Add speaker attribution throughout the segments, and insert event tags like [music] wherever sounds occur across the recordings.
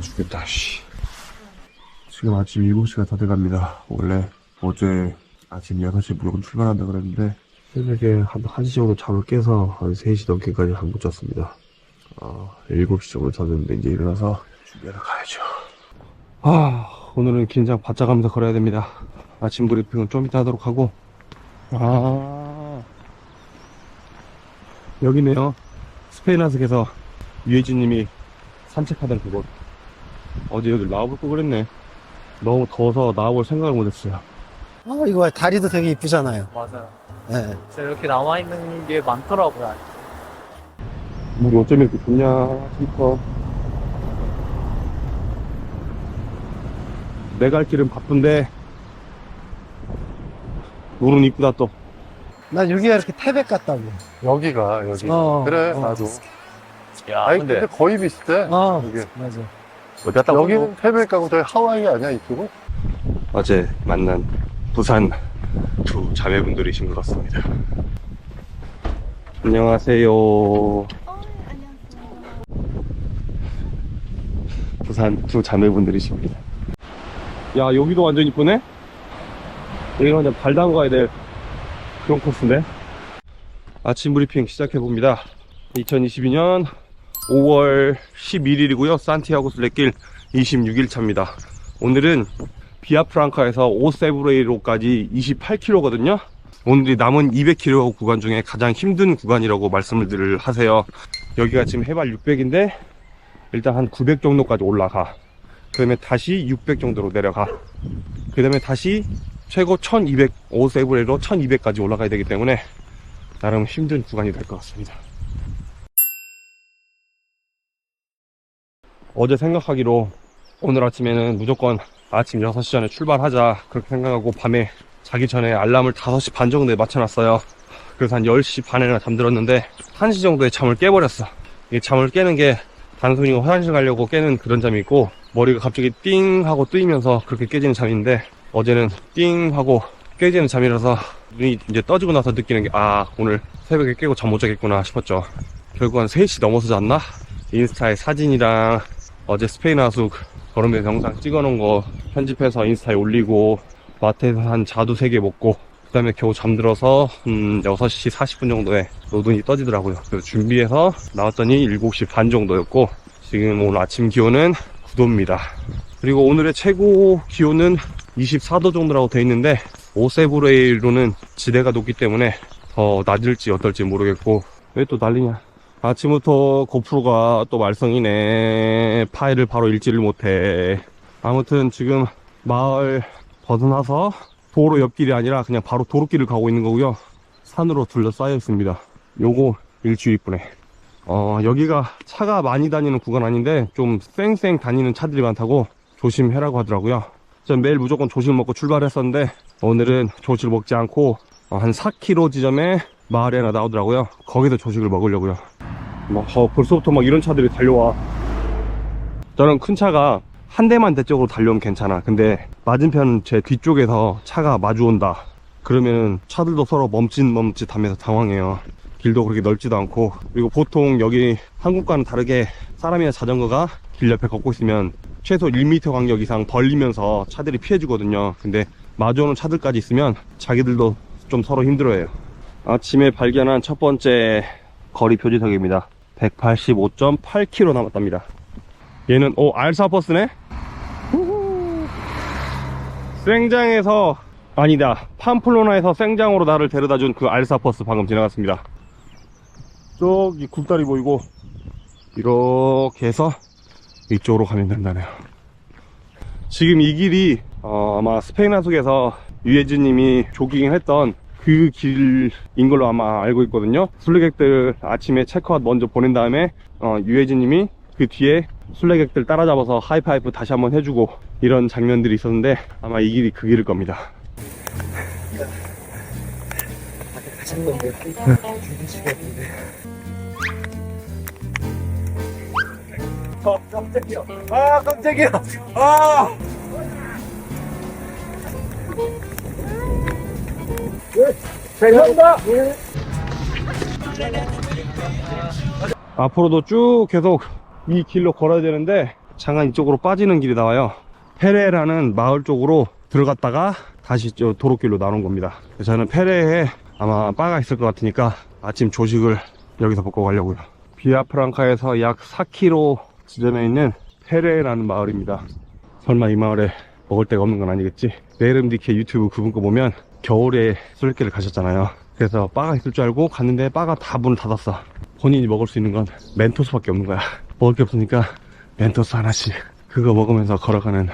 Speaker 1: 죽겠다, 씨. 지금 아침 7시가 다 돼갑니다. 원래 어제 아침 6시에 무조건 출발한다 그랬는데, 새벽에 한 1시 정도 잠을 깨서 한 3시 넘게까지 안 못 잤습니다. 어, 7시 정도 잤는데 이제 일어나서 준비하러 가야죠. 아, 오늘은 긴장 바짝 하면서 걸어야 됩니다. 아침 브리핑은 좀 이따 하도록 하고, 아, 여기네요. 스페인 하스에서 유해진님이 산책하던 그곳. 어제 여기 나와볼 걸 그랬네. 너무 더워서 나와볼 생각을 못했어요.
Speaker 2: 아, 이거 봐. 다리도 되게 이쁘잖아요.
Speaker 3: 맞아요.
Speaker 2: 네.
Speaker 3: 진짜 이렇게 나와 있는 게 많더라고요.
Speaker 1: 물이 어쩜 이렇게 좋냐 싶어. 내가 할 길은 바쁜데 물은 이쁘다 또.
Speaker 2: 난 여기가 이렇게 태백 같다고.
Speaker 4: 여기가 여기
Speaker 2: 어,
Speaker 4: 그래
Speaker 2: 어.
Speaker 4: 나도
Speaker 3: 야,
Speaker 4: 아니 근데, 거의 비슷해
Speaker 2: 어,
Speaker 4: 이게.
Speaker 2: 맞아.
Speaker 3: 어디 갔다
Speaker 4: 여기는 태백하고 저기 하와이 아니야 이쪽은?
Speaker 1: 어제 만난 부산 두 자매분들이신 것 같습니다. 안녕하세요. 부산 두 자매분들이십니다. 야 여기도 완전 이쁘네. 여기 완전 발 담가야 될 그런 코스인데. 아침 브리핑 시작해 봅니다. 2022년 5월 11일이고요. 산티아고 순례길 26일 차입니다. 오늘은 비아프랑카에서 오세브레이로까지 28km거든요. 오늘이 남은 200km 구간 중에 가장 힘든 구간이라고 말씀을 들 하세요. 여기가 지금 해발 600인데 일단 한 900 정도까지 올라가. 그 다음에 다시 600 정도로 내려가. 그 다음에 다시 최고 1200 오세브레이로 1200까지 올라가야 되기 때문에 나름 힘든 구간이 될 것 같습니다. 어제 생각하기로 오늘 아침에는 무조건 아침 6시 전에 출발하자 그렇게 생각하고 밤에 자기 전에 알람을 5시 반 정도에 맞춰놨어요. 그래서 한 10시 반에나 잠들었는데 1시 정도에 잠을 깨버렸어. 이 잠을 깨는 게 단순히 화장실 가려고 깨는 그런 잠이 있고 머리가 갑자기 띵 하고 뜨이면서 그렇게 깨지는 잠인데 어제는 띵 하고 깨지는 잠이라서 눈이 이제 떠지고 나서 느끼는 게 아 오늘 새벽에 깨고 잠 못 자겠구나 싶었죠. 결국 한 3시 넘어서 잤나? 인스타에 사진이랑 어제 스페인 하수 걸으면서 영상 찍어놓은 거 편집해서 인스타에 올리고 마트에서 한 자두 3개 먹고 그 다음에 겨우 잠들어서 음 6시 40분 정도에 노눈이 떠지더라고요. 준비해서 나왔더니 7시 반 정도였고 지금 오늘 아침 기온은 9도입니다. 그리고 오늘의 최고 기온은 24도 정도라고 돼 있는데 오세브레이로는 지대가 높기 때문에 더 낮을지 어떨지 모르겠고 왜 또 난리냐 아침부터 고프로가 또 말썽이네. 파일을 바로 읽지를 못해. 아무튼 지금 마을 벗어나서 도로 옆길이 아니라 그냥 바로 도로길을 가고 있는 거고요. 산으로 둘러싸여 있습니다. 요거 일주일 이쁘네. 어, 여기가 차가 많이 다니는 구간 아닌데 좀 쌩쌩 다니는 차들이 많다고 조심해라고 하더라고요. 전 매일 무조건 조식 먹고 출발했었는데 오늘은 조식을 먹지 않고 어, 한 4km 지점에 마을에 하나 나오더라고요. 거기서 조식을 먹으려고요. 막 어, 벌써부터 막 이런 차들이 달려와. 저는 큰 차가 한 대만 대쪽으로 달려오면 괜찮아. 근데 맞은편 제 뒤쪽에서 차가 마주 온다. 그러면은 차들도 서로 멈칫멈칫 하면서 당황해요. 길도 그렇게 넓지도 않고 그리고 보통 여기 한국과는 다르게 사람이나 자전거가 길 옆에 걷고 있으면 최소 1m 간격 이상 벌리면서 차들이 피해주거든요. 근데 마주오는 차들까지 있으면 자기들도 좀 서로 힘들어해요. 아침에 발견한 첫 번째 거리 표지석입니다. 185.8km 남았답니다. 얘는 오 알사 버스네. 후후. 생장에서 아니다 팜플로나에서 생장으로 나를 데려다 준 그 알사 버스 방금 지나갔습니다. 저기 굴다리 보이고 이렇게 해서 이쪽으로 가면 된다네요. 지금 이 길이 어, 아마 스페인 하숙에서 유해진님이 조깅을 했던 그 길인 걸로 아마 알고 있거든요. 순례객들 아침에 체크아웃 먼저 보낸 다음에 어, 유해진님이 그 뒤에 순례객들 따라잡아서 하이파이브 다시 한번 해주고 이런 장면들이 있었는데 아마 이 길이 그 길일 겁니다.
Speaker 2: 아, 깜짝이야. 아, 깜짝이야. 아! 죄송합니다.
Speaker 1: 앞으로도 쭉 계속 이 길로 걸어야 되는데 잠깐 이쪽으로 빠지는 길이 나와요. 페레라는 마을 쪽으로 들어갔다가 다시 저 도로길로 나오는 겁니다. 저는 페레에 아마 바가 있을 것 같으니까 아침 조식을 여기서 먹고 가려고요. 비아프랑카에서 약 4km 지점에 있는 페레라는 마을입니다. 설마 이 마을에 먹을 데가 없는 건 아니겠지? 네름 디케 유튜브 그분 거 보면 겨울에 술래길을 가셨잖아요. 그래서 바가 있을 줄 알고 갔는데 바가 다 문을 닫았어. 본인이 먹을 수 있는 건 멘토스밖에 없는 거야. 먹을 게 없으니까 멘토스 하나씩 그거 먹으면서 걸어가는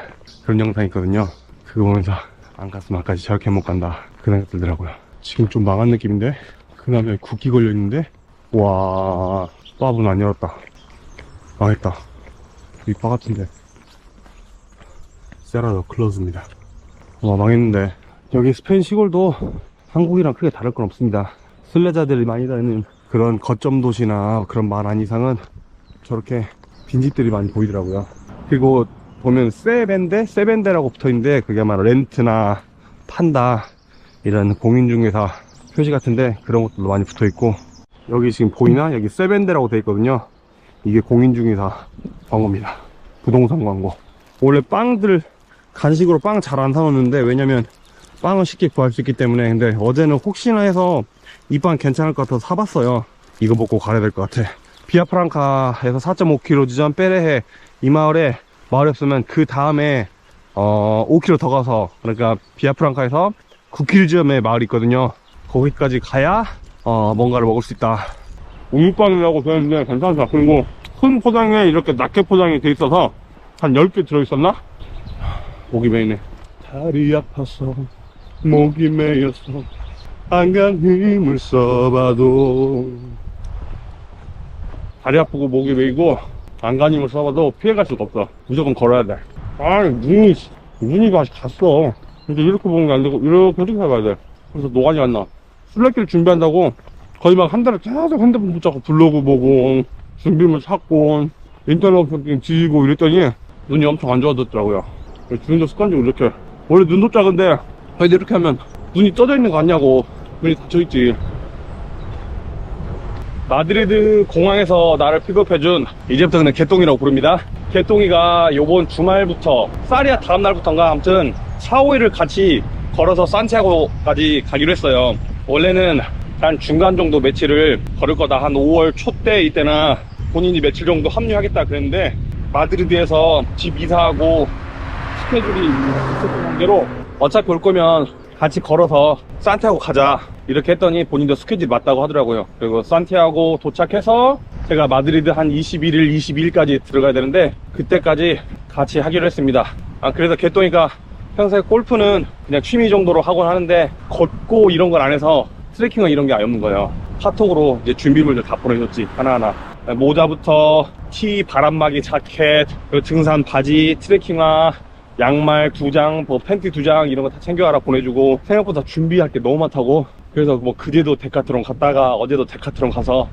Speaker 1: 그런 영상이 있거든요. 그거 보면서 안 갔으면 아까지 저렇게 못 간다. 그 생각 들더라고요. 지금 좀 망한 느낌인데? 그 다음에 국기 걸려 있는데? 와, 바문 안 열었다. 망했다. 이바 같은데. 세라더 클로즈입니다. 와, 망했는데. 여기 스페인 시골도 한국이랑 크게 다를 건 없습니다. 순례자들이 많이 다니는 그런 거점 도시나 그런 말 안 이상은 저렇게 빈집들이 많이 보이더라고요. 그리고 보면 세벤데, 세벤데라고 붙어 있는데 그게 아마 렌트나 판다 이런 공인중개사 표시 같은데 그런 것들도 많이 붙어 있고 여기 지금 보이나? 여기 세벤데라고 돼 있거든요. 이게 공인중개사 광고입니다. 부동산 광고. 원래 빵들 간식으로 빵 잘 안 사놓는데 왜냐면 빵은 쉽게 구할 수 있기 때문에 근데 어제는 혹시나 해서 이 빵 괜찮을 것 같아서 사봤어요. 이거 먹고 가야 될 것 같아. 비아프랑카에서 4.5km 지점 빼레해 이 마을에 마을이 없으면 그 다음에 어 5km 더 가서 그러니까 비아프랑카에서 9km 지점에 마을이 있거든요. 거기까지 가야 어 뭔가를 먹을 수 있다. 우유빵이라고 되는데 괜찮다. 그리고 큰 포장에 이렇게 낮게 포장이 돼 있어서 한 10개 들어있었나? 목이 메이네. 다리 아파서 목이 메였어. 안간 힘을 써봐도. 다리 아프고 목이 메이고 안간 힘을 써봐도 피해갈 수가 없어. 무조건 걸어야 돼. 아니 눈이 눈이 다시 갔어. 근데 이렇게 보는 게 안 되고 이렇게 이렇게 해봐야 돼? 그래서 노안이 안 나. 술래길 준비한다고 거의 막 한 달에 계속 핸드폰 붙잡고 블로그 보고 준비물 찾고 인터넷 쇼핑 뒤지고 이랬더니 눈이 엄청 안 좋아졌더라고요. 주인도 습관적으로 이렇게. 원래 눈도 작은데 왜 이렇게 하면 눈이 떠져 있는 거 아니냐고. 눈이 닫혀 있지. 마드리드 공항에서 나를 픽업해준 이제부터 그냥 개똥이라고 부릅니다. 개똥이가 요번 주말부터 사리아 다음 날부터인가? 아무튼 4, 5일을 같이 걸어서 산티아고까지 가기로 했어요. 원래는 한 중간 정도 매치를 걸을 거다. 한 5월 초때 이때나 본인이 며칠 정도 합류하겠다 그랬는데 마드리드에서 집 이사하고 스케줄이 있었던 관계로 어차피 올 거면 같이 걸어서 산티아고 가자. 이렇게 했더니 본인도 스케줄이 맞다고 하더라고요. 그리고 산티아고 도착해서 제가 마드리드 한 21일 22일까지 들어가야 되는데 그때까지 같이 하기로 했습니다. 아 그래서 개똥이가 평소에 골프는 그냥 취미 정도로 하곤 하는데 걷고 이런 걸 안 해서 트레킹은 이런 게 아예 없는 거예요. 카톡으로 이제 준비물들 다 보내줬지 하나하나. 모자부터 티, 바람막이, 자켓, 등산 바지, 트레킹화, 양말 두 장, 뭐 팬티 두 장 이런 거 다 챙겨와라 보내주고 생각보다 준비할 게 너무 많다고. 그래서 뭐 그제도 데카트론 갔다가 어제도 데카트론 가서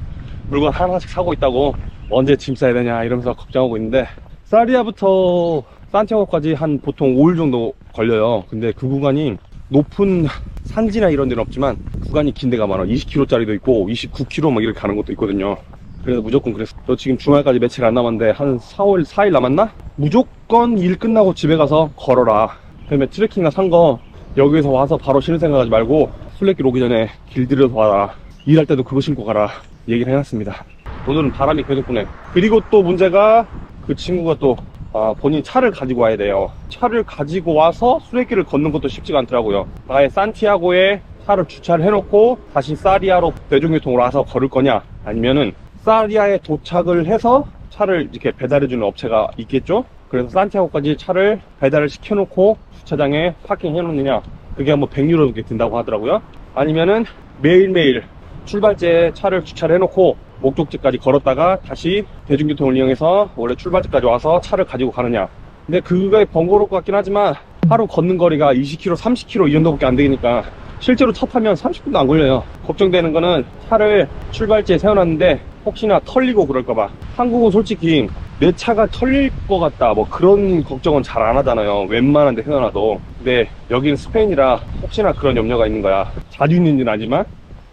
Speaker 1: 물건 하나씩 사고 있다고. 언제 짐 싸야 되냐 이러면서 걱정하고 있는데 사리아부터 산티아고까지 한 보통 5일 정도 걸려요. 근데 그 구간이 높은 산지나 이런 데는 없지만 구간이 긴 데가 많아. 20km짜리도 있고 29km 막 이렇게 가는 것도 있거든요 그래서 무조건 그랬어. 너 지금 주말까지 며칠 안 남았는데 한 4, 5일, 4일 남았나? 무조건 일 끝나고 집에 가서 걸어라. 그다음에 트레킹이나 산 거 여기서 와서 바로 신을 생각하지 말고 술래길 오기 전에 길 들여서 와라. 일할 때도 그거 신고 가라. 얘기를 해놨습니다. 오늘은 바람이 계속 부네. 그리고 또 문제가 그 친구가 또 아, 본인 차를 가지고 와야 돼요. 차를 가지고 와서 술래길을 걷는 것도 쉽지가 않더라고요. 아예 산티아고에 차를 주차를 해놓고 다시 사리아로 대중교통으로 와서 걸을 거냐 아니면은 사리아에 도착을 해서 차를 이렇게 배달해주는 업체가 있겠죠? 그래서 산티아고까지 차를 배달을 시켜놓고 주차장에 파킹 해놓느냐 그게 뭐 100유로 정도 든다고 하더라고요 아니면은 매일매일 출발지에 차를 주차를 해놓고 목적지까지 걸었다가 다시 대중교통을 이용해서 원래 출발지까지 와서 차를 가지고 가느냐 근데 그게 번거로울 것 같긴 하지만 하루 걷는 거리가 20km, 30km 이 정도밖에 안 되니까 실제로 차 타면 30분도 안 걸려요. 걱정되는 거는 차를 출발지에 세워놨는데 혹시나 털리고 그럴까봐. 한국은 솔직히 내 차가 털릴 것 같다 뭐 그런 걱정은 잘 안 하잖아요. 웬만한 데 세워놔도. 근데 여기는 스페인이라 혹시나 그런 염려가 있는 거야. 자주 있는지는 아니지만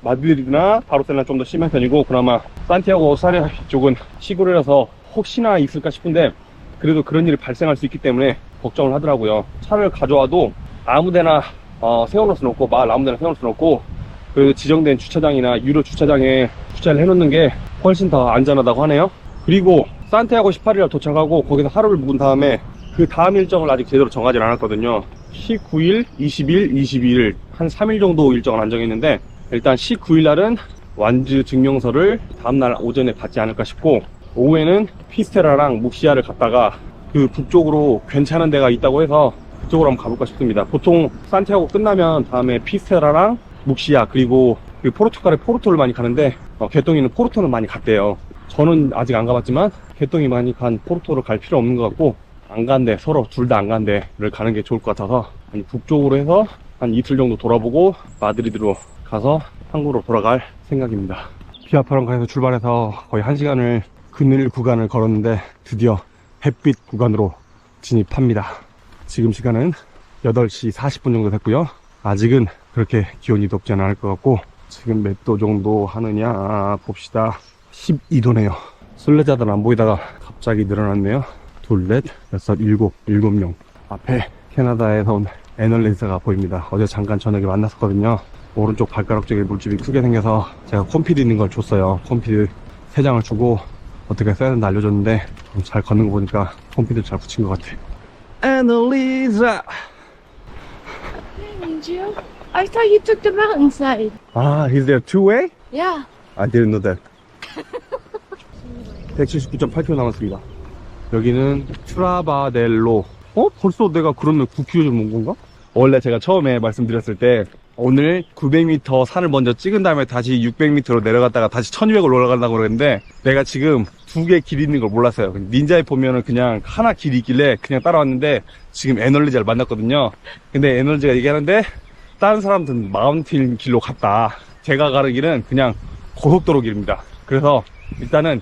Speaker 1: 마드리드나 바르셀로나 좀 더 심한 편이고 그나마 산티아고 사리아 쪽은 시골이라서 혹시나 있을까 싶은데 그래도 그런 일이 발생할 수 있기 때문에 걱정을 하더라고요. 차를 가져와도 아무데나 어, 세워놓을 수는 없고 마을 아무데나 세워놓을 수는 없고 그 지정된 주차장이나 유료 주차장에 주차를 해놓는 게 훨씬 더 안전하다고 하네요. 그리고 산티아고 18일 도착하고 거기서 하루를 묵은 다음에 그 다음 일정을 아직 제대로 정하지 않았거든요. 19일, 20일, 22일 한 3일 정도 일정을 안 정했는데 일단 19일 날은 완주 증명서를 다음날 오전에 받지 않을까 싶고 오후에는 피스테라랑 묵시아를 갔다가 그 북쪽으로 괜찮은 데가 있다고 해서 그쪽으로 한번 가볼까 싶습니다. 보통 산티아고 끝나면 다음에 피스테라랑 묵시아 그리고 그 포르투갈의 포르토를 많이 가는데 어, 개똥이는 포르토는 많이 갔대요. 저는 아직 안 가봤지만 개똥이 많이 간 포르토를 갈 필요 없는 것 같고 안 간데 서로 둘 다 안 간데를 가는 게 좋을 것 같아서 한 북쪽으로 해서 한 이틀 정도 돌아보고 마드리드로 가서 한국으로 돌아갈 생각입니다. 비아프랑카에서 출발해서 거의 한 시간을 그늘 구간을 걸었는데 드디어 햇빛 구간으로 진입합니다. 지금 시간은 8시 40분 정도 됐고요. 아직은 그렇게 기온이 덥지는 않을 것 같고 지금 몇 도 정도 하느냐 봅시다. 12도네요. 순례자들 안 보이다가 갑자기 늘어났네요. 둘, 넷, 여섯, 일곱, 일곱 명. 앞에 캐나다에서 온 애널리스가 보입니다. 어제 잠깐 저녁에 만났었거든요. 오른쪽 발가락 쪽에 물집이 크게 생겨서 제가 콤피드 있는 걸 줬어요. 콤피드 세 장을 주고 어떻게 써야 되는지 알려줬는데 잘 걷는 거 보니까 콤피드 잘 붙인 것 같아. 애널리자!
Speaker 5: You? I thought you took the mountainside.
Speaker 1: 아, is there two way?
Speaker 5: Yeah.
Speaker 1: I didn't know that. [laughs] 179.8km 남았습니다. 여기는 트라바델로. 어? 벌써 내가 그러면 9km 좀 온 건가? 원래 제가 처음에 말씀드렸을 때 오늘 900m 산을 먼저 찍은 다음에 다시 600m로 내려갔다가 다시 1200을 올라간다고 그랬는데 내가 지금 두 개길 있는 걸 몰랐어요. 닌자에 보면은 그냥 하나 길이 있길래 그냥 따라왔는데 지금 에너지를 만났거든요. 근데 에너지가 얘기하는데 다른 사람들은 마운틴 길로 갔다. 제가 가는 길은 그냥 고속도로 길입니다. 그래서 일단은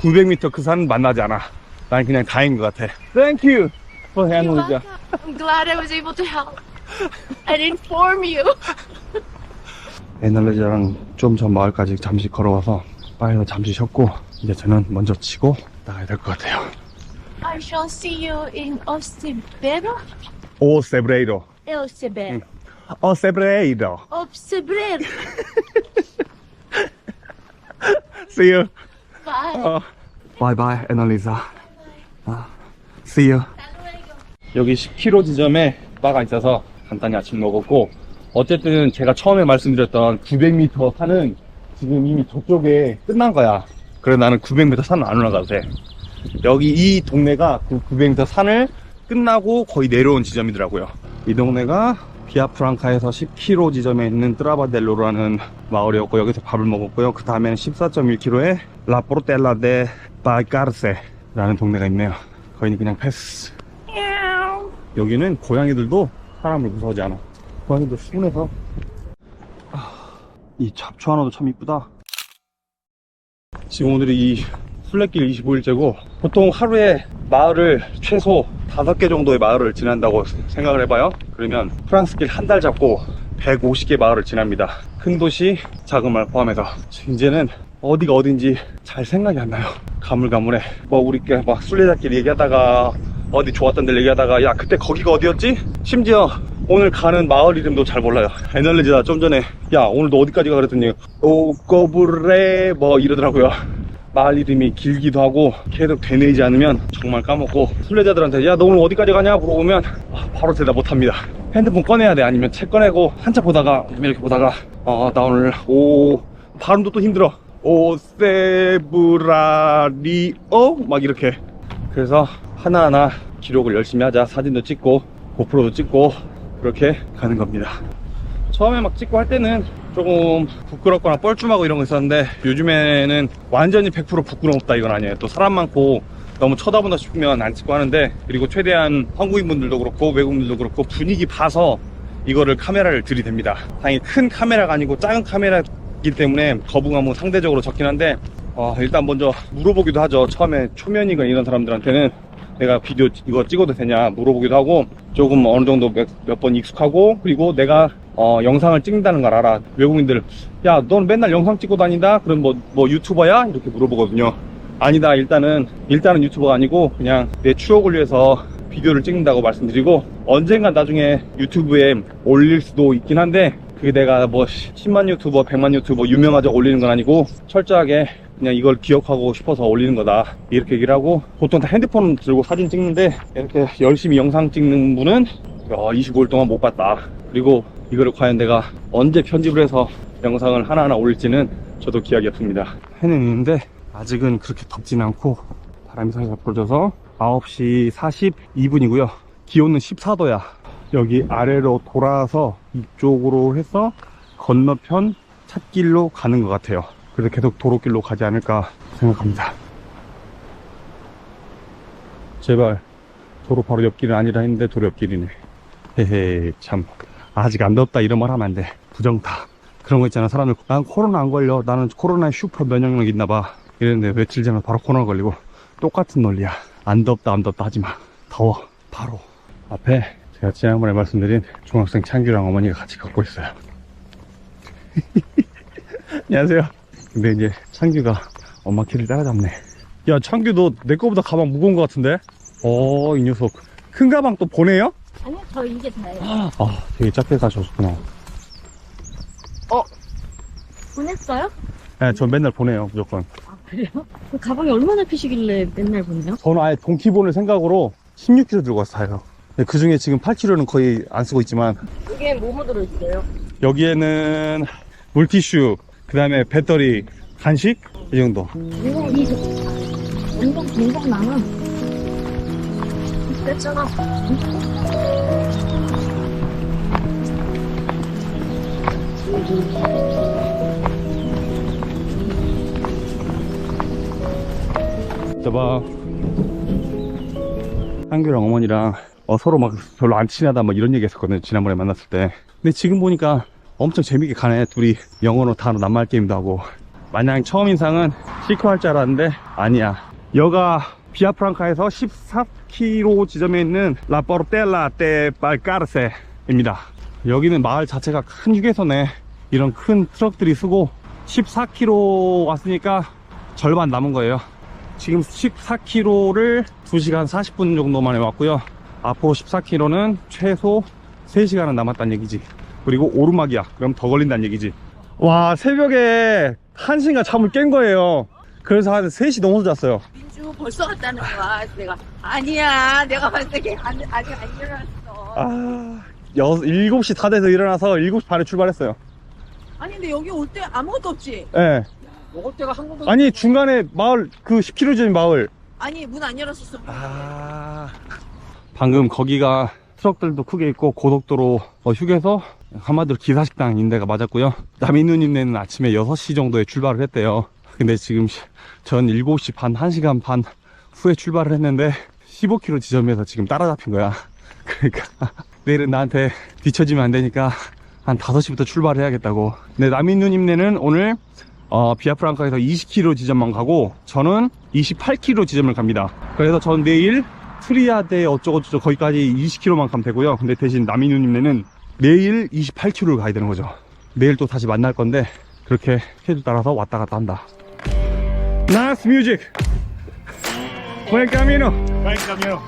Speaker 1: 900m 그 산 만나지 않아. 난 그냥 다행인 것 같아. Thank you for
Speaker 5: You're
Speaker 1: handling
Speaker 5: welcome. I'm glad I was able to help and inform you.
Speaker 1: 에너지랑 좀 전 마을까지 잠시 걸어와서 바에서 잠시 쉬었고 이제 저는 먼저 치고 나가야 될 것 같아요.
Speaker 5: I shall see you in Ocebero.
Speaker 1: 오 세브레이로.
Speaker 5: El Ceber.
Speaker 1: 오 세브레 이로.
Speaker 5: Ocebrer. [laughs]
Speaker 1: See you.
Speaker 5: Bye.
Speaker 1: 어. Bye bye, 에널리사. 아, see you. 여기 10km 지점에 바가 있어서 간단히 아침 먹었고 어쨌든 제가 처음에 말씀드렸던 900m 산은 지금 이미 저쪽에 끝난 거야. 그래 나는 900m 산은 안 올라가도 돼. 여기 이 동네가 그 900m 산을 끝나고 거의 내려온 지점이더라고요. 이 동네가 비아프랑카에서 10km 지점에 있는 트라바델로라는 마을이었고 여기서 밥을 먹었고요. 그 다음에는 14.1km에 라포르텔라 데 발카르세라는 동네가 있네요. 거기는 그냥 패스. 여기는 고양이들도 사람을 무서워하지 않아. 고양이들 순해서. 아, 이 잡초 하나도 참 이쁘다. 지금 오늘이 이 순례길 25일째고 보통 하루에 마을을 최소 5개 정도의 마을을 지난다고 생각을 해봐요. 그러면 프랑스길 한 달 잡고 150개 마을을 지납니다. 큰 도시, 작은 마을 포함해서. 이제는 어디가 어딘지 잘 생각이 안 나요. 가물가물해. 뭐 우리끼리 막 순례자끼리 얘기하다가 어디 좋았던 데 얘기하다가 야 그때 거기가 어디였지? 심지어 오늘 가는 마을 이름도 잘 몰라요. 에널리지다 좀 전에 야 오늘 너 어디까지 가 그랬더니 오거브레 뭐 이러더라고요. 마을 이름이 길기도 하고 계속 되뇌이지 않으면 정말 까먹고 순례자들한테 야 너 오늘 어디까지 가냐? 물어보면 아, 바로 대답 못합니다. 핸드폰 꺼내야 돼? 아니면 책 꺼내고 한참 보다가 이렇게 보다가 어 나 오늘 오 발음도 또 힘들어. 오세브라리오? 막 이렇게. 그래서 하나하나 기록을 열심히 하자. 사진도 찍고 고프로도 찍고 그렇게 가는 겁니다 처음에 막 찍고 할 때는 조금 부끄럽거나 뻘쭘하고 이런 거 있었는데 요즘에는 완전히 100% 부끄럼 없다 이건 아니에요. 또 사람 많고 너무 쳐다본다 싶으면 안 찍고 하는데 그리고 최대한 한국인분들도 그렇고 외국인들도 그렇고 분위기 봐서 이거를 카메라를 들이댑니다. 당연히 큰 카메라가 아니고 작은 카메라이기 때문에 거부감은 상대적으로 적긴 한데 어, 일단 먼저 물어보기도 하죠. 처음에 초면이건 이런 사람들한테는 내가 비디오 이거 찍어도 되냐 물어보기도 하고 조금 어느 정도 몇 번 익숙하고 그리고 내가 어, 영상을 찍는다는 걸 알아. 외국인들 야 너는 맨날 영상 찍고 다닌다? 그럼 뭐, 뭐 유튜버야? 이렇게 물어보거든요. 아니다 일단은 일단은 유튜버가 아니고 그냥 내 추억을 위해서 비디오를 찍는다고 말씀드리고 언젠간 나중에 유튜브에 올릴 수도 있긴 한데 그게 내가 뭐 10만 유튜버 100만 유튜버 유명하자 올리는 건 아니고 철저하게 그냥 이걸 기억하고 싶어서 올리는 거다. 이렇게 얘기를 하고 보통 다 핸드폰 들고 사진 찍는데 이렇게 열심히 영상 찍는 분은 25일 동안 못 봤다. 그리고 이거를 과연 내가 언제 편집을 해서 영상을 하나하나 올릴지는 저도 기약이 없습니다. 해는 있는데 아직은 그렇게 덥진 않고 바람이 살살 불어줘서 9시 42분이고요. 기온은 14도야. 여기 아래로 돌아서 이쪽으로 해서 건너편 찻길로 가는 것 같아요. 그래서 계속 도로길로 가지 않을까 생각합니다. 제발 도로 바로 옆길은 아니라 했는데 도로 옆길이네. 헤헤 참 아직 안 덥다 이런 말 하면 안 돼. 부정타. 그런 거 있잖아. 사람들 난 코로나 안 걸려. 나는 코로나에 슈퍼 면역력 있나 봐. 이랬는데 며칠 전에 바로 코로나 걸리고 똑같은 논리야. 안 덥다 안 덥다 하지 마. 더워. 바로. 앞에 제가 지난번에 말씀드린 중학생 창규랑 어머니가 같이 걷고 있어요. [laughs] 안녕하세요. 근데 이제 창규가 엄마 키를 따라잡네. 야 창규 너 내 거보다 가방 무거운 거 같은데? 어 이 녀석. 큰 가방 또 보내요?
Speaker 5: 아니요, 저 이게 다예요.
Speaker 1: 아 되게 작게 가셨구나
Speaker 5: 보냈어요?
Speaker 1: 네, 전 맨날 보내요 무조건
Speaker 5: 아, 그래요? 그 가방이 얼마나 피시길래 맨날 보내요?
Speaker 1: 저는 아예 동키본을 생각으로 16kg 들고 왔어요 그 중에 지금 8kg는 거의 안 쓰고 있지만
Speaker 5: 이게 뭐뭐 들어있어요?
Speaker 1: 여기에는 물티슈 그 다음에 배터리 간식 이 정도
Speaker 5: 이거, 이, 완전 굉장히 많아. 그랬잖아.
Speaker 1: 봐봐. 한규랑 어머니랑 어, 서로 막 별로 안 친하다 막 이런 얘기 했었거든요 지난번에 만났을 때. 근데 지금 보니까 엄청 재밌게 가네 둘이. 영어로 단어 낱말 게임도 하고. 마냥 처음 인상은 시커 할줄 알았는데 아니야. 여가 비아프랑카에서 14km 지점에 있는 라포르텔라 떼 발까르세 입니다. 여기는 마을 자체가 큰 휴게소네. 이런 큰 트럭들이 쓰고 14km 왔으니까 절반 남은 거예요. 지금 14km를 2시간 40분 정도 만에 왔고요. 앞으로 14km는 최소 3시간은 남았다는 얘기지. 그리고 오르막이야. 그럼 더 걸린다는 얘기지. 와 새벽에 1시간 잠을 깬 거예요. 그래서 한 3시 넘어서 잤어요
Speaker 6: 벌써 갔다는 거야. 그래서 내가 아니야. 내가 봤을 때 안- 아직 안 일어났어.
Speaker 1: 아... 여, 7시 다 돼서 일어나서 7시 반에 출발했어요
Speaker 6: 아니 근데 여기 올 때 아무것도 없지.
Speaker 1: 예.
Speaker 3: 먹을 때가 한국에
Speaker 1: 아니 중간에 마을 그 10km 전 마을
Speaker 6: 아니 문 안 열었었어.
Speaker 1: 아... 방금 거기가 트럭들도 크게 있고 고속도로 어, 휴게소 한마디로 기사식당 인데가 맞았고요 남인누님네는 아침에 6시 정도에 출발을 했대요 근데 지금 시- 전 7시 반 1시간 반 후에 출발을 했는데 15km 지점에서 지금 따라잡힌 거야 [laughs] 그러니까 내일은 나한테 뒤처지면 안 되니까 한 5시부터 출발을 해야겠다고 근데 남인누님네는 오늘 어, 비아프랑카에서 20km 지점만 가고 저는 28km 지점을 갑니다. 그래서 전 내일 트리아데 어쩌고저쩌고 거기까지 20km만 가면 되고요. 근데 대신 남인우님네는 내일 28km를 가야 되는 거죠. 내일 또 다시 만날 건데 그렇게 스케줄 따라서 왔다 갔다 한다. 나스 뮤직! Buen camino! Buen camino!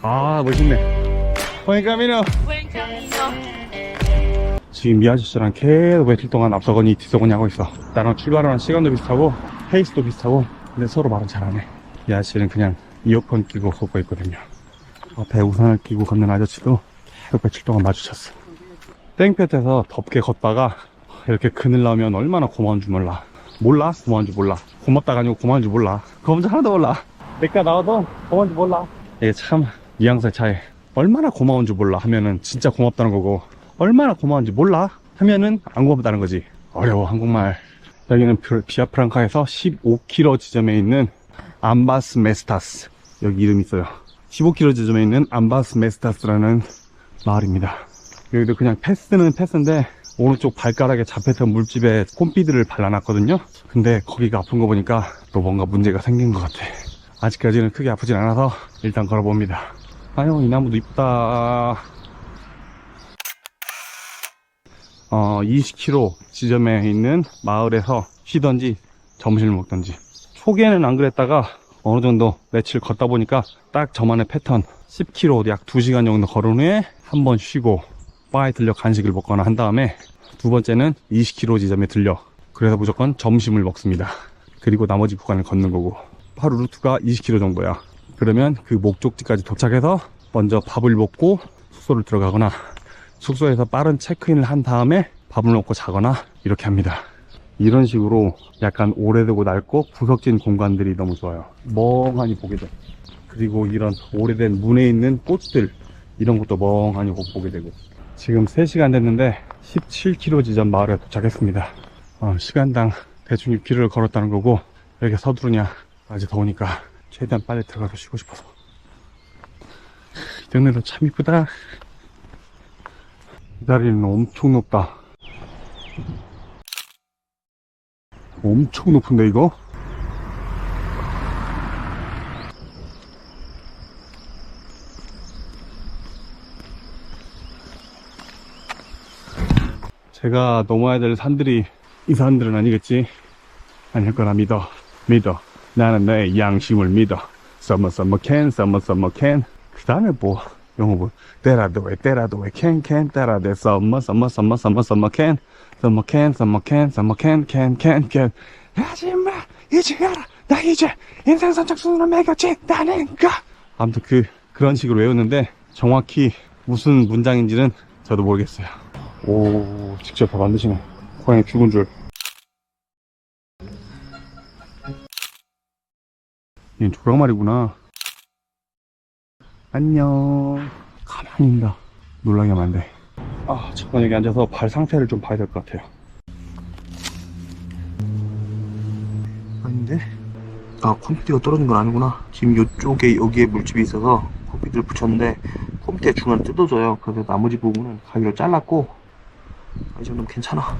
Speaker 1: 아, 멋있네. Buen camino! 지금 이 아저씨랑 계속 며칠 동안 앞서거니 뒤서거니 하고 있어. 나랑 출발하는 시간도 비슷하고 페이스도 비슷하고 근데 서로 말은 잘하네. 이 아저씨는 그냥 이어폰 끼고 걷고 있거든요. 앞에 우산을 끼고 걷는 아저씨도 계속 며칠 동안 마주쳤어. 땡볕에서 덥게 걷다가 이렇게 그늘 나오면 얼마나 고마운 줄 몰라. 몰라? 고마운 줄 몰라. 고맙다가 아니고 고마운 줄 몰라. 그거 먼저 하나도 몰라. 내가 나와도 고마운 줄 몰라. 이게 참 뉘앙스의 차이. 얼마나 고마운 줄 몰라 하면은 진짜 고맙다는 거고 얼마나 고마운지 몰라 하면은 안 고맙다는 거지 어려워 한국말 여기는 비- 비아프랑카에서 15km 지점에 있는 암바스 메스타스 여기 이름 있어요 15km 지점에 있는 암바스 메스타스라는 마을입니다 여기도 그냥 패스는 패스인데 오른쪽 발가락에 잡혔던 물집에 콤피드를 발라놨거든요. 근데 거기가 아픈 거 보니까 또 뭔가 문제가 생긴 것 같아. 아직까지는 크게 아프진 않아서 일단 걸어봅니다. 아유 이 나무도 이쁘다. 어, 20km 지점에 있는 마을에서 쉬던지 점심을 먹던지. 초기에는 안 그랬다가 어느 정도 며칠 걷다 보니까 딱 저만의 패턴. 10km 약 2시간 정도 걸은 후에 한 번 쉬고 바에 들려 간식을 먹거나 한 다음에 두 번째는 20km 지점에 들려 그래서 무조건 점심을 먹습니다 그리고 나머지 구간을 걷는 거고 하루 루트가 20km 정도야 그러면 그 목적지까지 도착해서 먼저 밥을 먹고 숙소를 들어가거나 숙소에서 빠른 체크인을 한 다음에 밥을 먹고 자거나 이렇게 합니다 이런 식으로 약간 오래되고 낡고 구석진 공간들이 너무 좋아요. 멍하니 보게 돼. 그리고 이런 오래된 문에 있는 꽃들, 이런 것도 멍하니 보게 되고. 지금 3시간 됐는데 17km 지점 마을에 도착했습니다. 어, 시간당 대충 6km를 걸었다는 거고, 왜 이렇게 서두르냐. 아직 더우니까 최대한 빨리 들어가서 쉬고 싶어서. 이 동네도 참 이쁘다. 이 다리는 엄청 높다. 엄청 높은데 이거? 제가 넘어야 될 산들이 이 산들은 아니겠지? 아닐 거라 믿어. 믿어. 나는 내 양심을 믿어. 서머 서머 캔 서머 서머 캔 그 다음에 뭐? 영어 뭐? 때라도 왜 때라도 왜 캔 캔 때라도 서머 서머 서머 서머 서머 캔. 서머 캔 서머 캔 서머 캔 캔 캔 캔. 하지마! 이제 알아 나 이제 인생 선착순으로 매겨진다는 거 아무튼 그 그런 식으로 외웠는데 정확히 무슨 문장인지는 저도 모르겠어요 오 직접 다 만드시네. 고양이 죽은 줄. 얘는 조랑말이구나. 안녕. 가만히 있다 놀라게 하면 안돼. 아 잠깐 여기 앉아서 발 상태를 좀 봐야 될 것 같아요.
Speaker 7: 아닌데? 아 컴퓨터가 떨어진 건 아니구나. 지금 이쪽에 여기에 물집이 있어서 컴퓨터를 붙였는데 컴퓨터 중간 뜯어져요. 그래서 나머지 부분은 가위로 잘랐고. 아, 이 정도면 괜찮아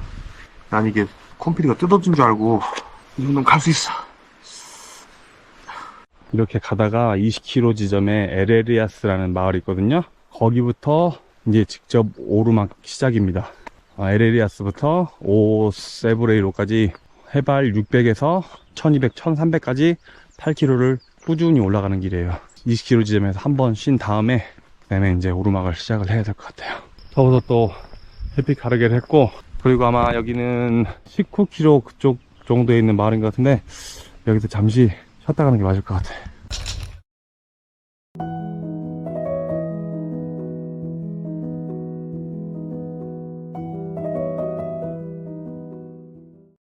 Speaker 7: 난 이게 컴퓨터가 뜯어진 줄 알고 이 정도면 갈 수 있어
Speaker 1: 이렇게 가다가 20km 지점에 에레리아스라는 마을이 있거든요. 거기부터 이제 직접 오르막 시작입니다. 아, 에레리아스부터 오세브레이로까지 해발 600에서 1200, 1300까지 8km를 꾸준히 올라가는 길이에요. 20km 지점에서 한 번 쉰 다음에 그다음에 이제 오르막을 시작을 해야 될 것 같아요. 더워서 또 햇빛 가르기를 했고 그리고 아마 여기는 19km 그쪽 정도에 있는 마을인 것 같은데 여기서 잠시 쉬었다 가는 게 맞을 것 같아.